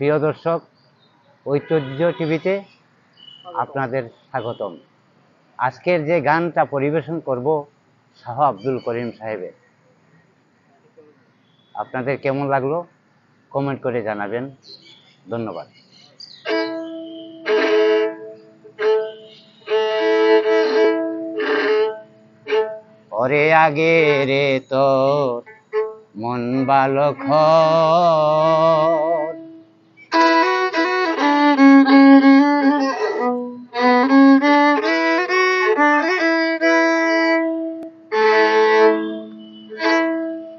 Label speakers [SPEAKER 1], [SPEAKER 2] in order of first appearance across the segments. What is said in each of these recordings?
[SPEAKER 1] প্রিয় দর্শক, ঐতিহ্য টিভিতে আপনাদের স্বাগতম। আজকের যে গানটা পরিবেশন করব, শাহ আব্দুল করিম সাহেবের। আপনাদের কেমন লাগল? কমেন্ট করে জানাবেন। ধন্যবাদ। ওরে আগে রে তোর মন বালক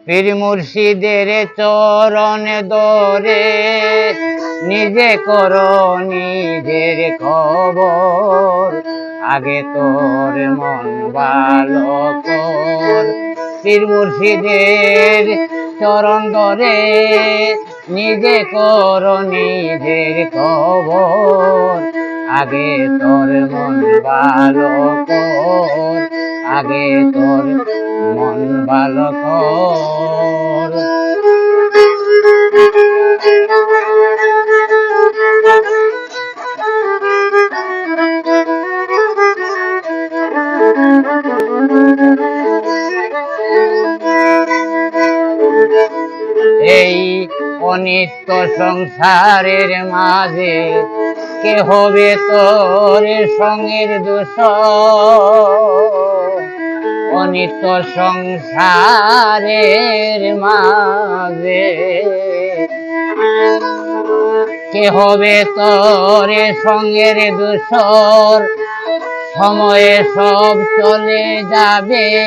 [SPEAKER 1] পীর মুর্শিদের চরণ দরে নিজে করো নিজের খবর। আগে তোর মন ভালো কর। পীর মুর্শিদের চরণ ধরে, নিজে কর নিজের খবর। আগে তোর মন ভালো কর। আগে তোর মন ভালো এই অনিত্য সংসারের মাঝে কে হবে তোর সঙ্গের দোষ অনিত্য সংসারের মাঝে। কে হবে তোর সঙ্গের দোষর? সময়ে সব চলে যাবে,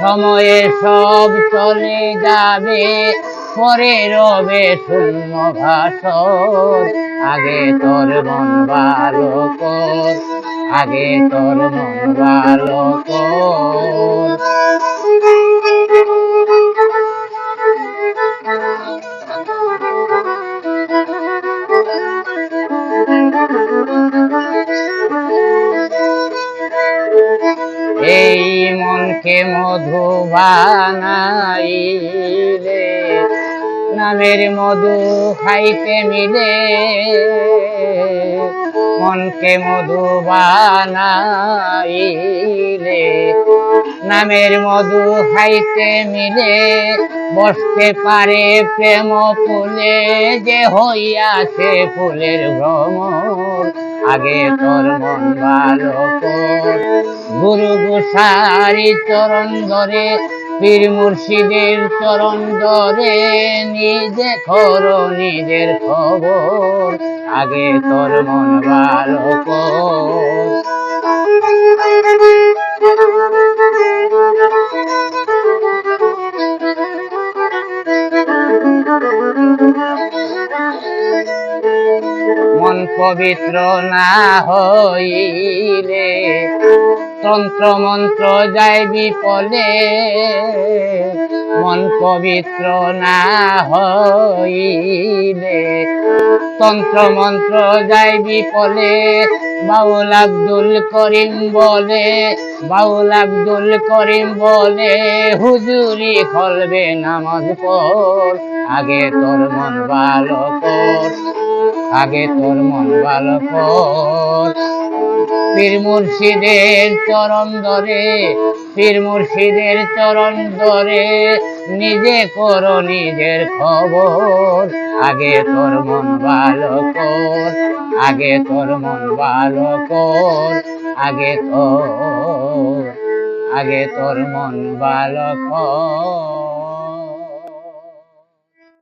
[SPEAKER 1] সময়ে সব চলে যাবে। পরে রবে শূন্য ভাষর আগে তোর মন ভালো আগে তোর মন ভালো কর। এই মনকে মধু বানাইলে নামের মধু খাইতে মিলে মনকে মধু বানাইলে নামের মধু খাইতে মিলে বসতে পারে প্রেম ফুলে যে হইয়াছে ফুলের ভ্রমর। আগে তোর মন ভালো গুরু গোসারি চরণ ধরে, পীর মুর্শিদের চরণ ধরে, নিজে খর, নিজের খবর। আগে তোর মন ভালো কর। পবিত্র না হইলে তন্ত্র মন্ত্র যায় বিপলে মন পবিত্র না হইলে তন্ত্র মন্ত্র যায় বিপলে বাউল আব্দুল করিম বলে, বাউল আব্দুল করিম বলে, হুজুরি খলবে নামাজ পড়, আগে তোর মন ভালো কর। আগে তোর মন ভালো কর। পীর মুর্শিদের চরণ ধরে পীর মুর্শিদের চরণ ধরে, নিজে করো নিজের খবর। আগে তোর মন ভালো কর, আগে তোর মন ভালো কর, আগে তোর আগে তোর মন ভালো কর।